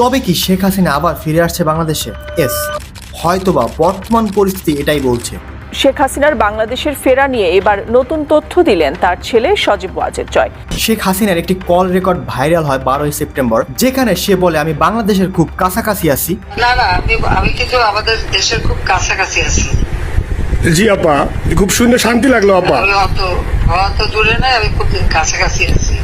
তবে কি শেখ হাসিনা আবার ফিরে আসছে বাংলাদেশে? এস হয়তোবা বর্তমান পরিস্থিতি এটাই বলছে। শেখ হাসিনার বাংলাদেশের ফেরা নিয়ে এবার নতুন তথ্য দিলেন তার ছেলে সজীব ওয়াজেদ জয়। শেখ হাসিনার একটি কল রেকর্ড ভাইরাল হয় বারোই সেপ্টেম্বর যেখানে সে বলে আমি বাংলাদেশের খুব কাছাকাছি আছি। না না আমি আমি কিন্তু আমাদের দেশের খুব কাছাকাছি আছি। জি আপা খুব শুনে শান্তি লাগল আপা। আমি অত অত দূরে নাই আমি খুব কাছাকাছি আছি।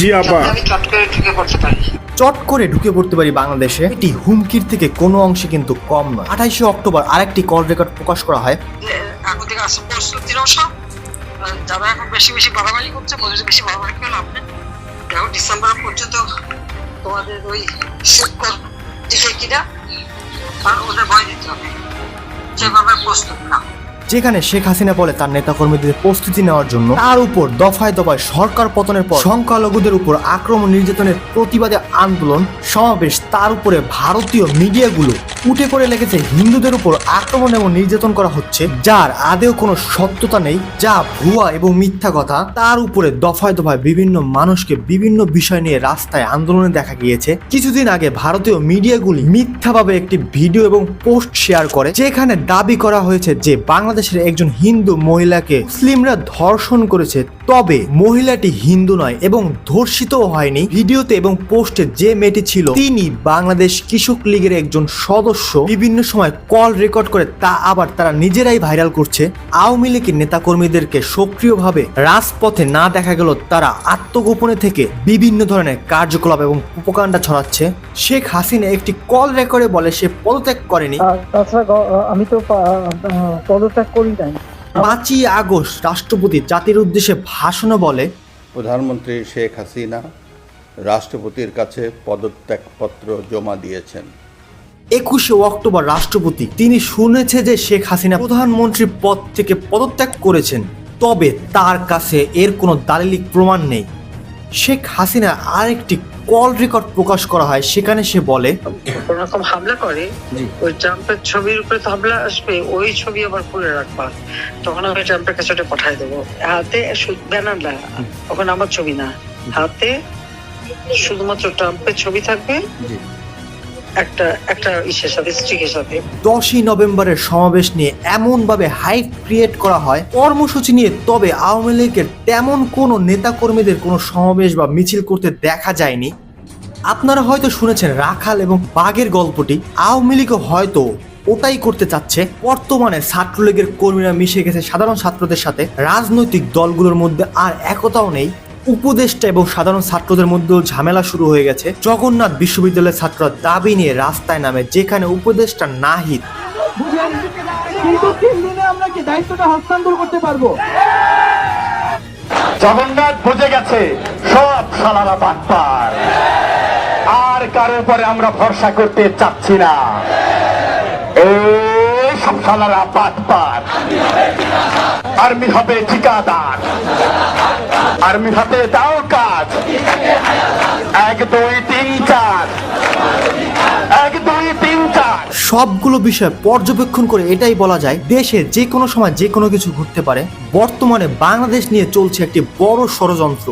জি আপা। আমি চট করে ঢুকে পড়তে পারি। চট করে ঢুকে পড়তে পারি বাংলাদেশে। এটি হুমকির থেকে কোনো অংশে কিন্তু কম নয়। আঠাইশে অক্টোবর আরেকটি কল রেকর্ড প্রকাশ করা হয়। এখন থেকে যারা এখন বেশি বেশি বাড়াবাড়ি করছে বেশি বাড়াবাড়ি করে লাভ নেই। দেখো ডিসেম্বর পর্যন্ত তোমাদের ওই কিনা আর ওদের ভয় দিতে হবে। সেভাবে প্রস্তুত না। যেখানে শেখ হাসিনা বলে তার নেতাকর্মীদের প্রস্তুতি নেওয়ার জন্য তার উপর দফায় দফায় সরকার পতনের পর সংখ্যালঘুদের উপর আক্রমণ, নির্যাতনের প্রতিবাদে আন্দোলন সমাবেশ, তার উপরে ভারতীয় মিডিয়াগুলো উঠে করে লেগেছে হিন্দুদের উপর আক্রমণ এবং নির্যাতন করা হচ্ছে, যার আদেও কোনো সত্যতা নেই, যা ভুয়া এবং মিথ্যা কথা। তার উপরে দফায় দফায় বিভিন্ন মানুষকে বিভিন্ন বিষয় নিয়ে রাস্তায় আন্দোলনে দেখা গিয়েছে। কিছুদিন আগে ভারতীয় মিডিয়াগুলি মিথ্যাভাবে একটি ভিডিও এবং পোস্ট শেয়ার করে, যেখানে দাবি করা হয়েছে যে বাংলাদেশের একজন হিন্দু মহিলাকে মুসলিমরা ধর্ষণ করেছে, তবে মহিলাটি হিন্দু নয় এবং ধর্ষিতও হয়নি। ভিডিওতে এবং পোস্টে যে মেয়েটি ছিল, তিনি বাংলাদেশ কৃষক লীগের একজন সদস্য। বিভিন্ন সময় কল রেকর্ড করে তা আবার তারা নিজেরাই ভাইরাল করছে। আওয়ামী লীগের নেতাকর্মীদেরকে সক্রিয়ভাবে রাজপথে না দেখা গেল তারা আত্মগোপনে থেকে বিভিন্ন ধরনের কার্যকলাপ এবং উপকাণ্ডা ছড়াচ্ছে। শেখ হাসিনা একটি কল রেকর্ডে বলে সে পদত্যাগ করেনি। আমি তো পদত্যাগ করি নাই পাঁচই আগস্ট রাষ্ট্রপতি জাতির উদ্দেশ্যে ভাষণে বলে প্রধানমন্ত্রী শেখ হাসিনা রাষ্ট্রপতির কাছে পদত্যাগপত্র জমা দিয়েছেন। একুশে অক্টোবর রাষ্ট্রপতি তিনি শুনেছে যে শেখ হাসিনা প্রধানমন্ত্রীর পদ থেকে পদত্যাগ করেছেন তবে তার কাছে এর কোনো দালিলিক প্রমাণ নেই। শেখ হাসিনা আরেকটি কল রেকর্ড প্রকাশ করা হয় সেখানে সে বলে রকম হামলা করে ওই ট্রাম্পের ছবির উপরে তো হামলা আসবে ওই ছবি আবার খুলে রাখবা। তখন আমি ট্রাম্পের কাছে ওটা পাঠাই দেবো। হাতে ব্যানার না ওখানে আমার ছবি না। হাতে শুধুমাত্র ট্রাম্পের ছবি থাকবে একটা একটা দশই নভেম্বরের সমাবেশ নিয়ে এমনভাবে হাইপ ক্রিয়েট করা হয়, কর্মসূচি নিয়ে তবে আওয়ামী লীগের তেমন কোনো নেতাকর্মীদের কোনো সমাবেশ বা মিছিল করতে দেখা যায়নি। আপনারা হয়তো শুনেছেন রাখাল এবং বাঘের গল্পটি। আওয়ামী লীগও হয়তো ওটাই করতে চাচ্ছে। বর্তমানে ছাত্রলীগের কর্মীরা মিশে গেছে সাধারণ ছাত্রদের সাথে। রাজনৈতিক দলগুলোর মধ্যে আর একতাও নেই। উপদেষ্টা এবং সাধারণ ছাত্রদের মধ্যেও ঝামেলা শুরু হয়ে গেছে। জগন্নাথ বিশ্ববিদ্যালয়ের ছাত্ররা দাবি নিয়ে রাস্তায় নামে, যেখানে উপদেষ্টা নাহিদ। আমরা দায়িত্বটা হস্তান্তর করতে পারব জগন্নাথ বুঝে গেছে, সব সালারা বাটপার আর কারও উপরে আমরা ভরসা করতে চাচ্ছি না। এই সব সালারা বাটপার আর্মি হবে ঠিকাদার। আর্মি হাতে দাও কাজ। এক, দুই, তিন, চার। এক, দুই, তিন, চার। সবগুলো বিষয় পর্যবেক্ষণ করে এটাই বলা যায়, দেশে যে কোনো সময় যে কোনো কিছু ঘটতে পারে। বর্তমানে বাংলাদেশ নিয়ে চলছে একটি বড় ষড়যন্ত্র।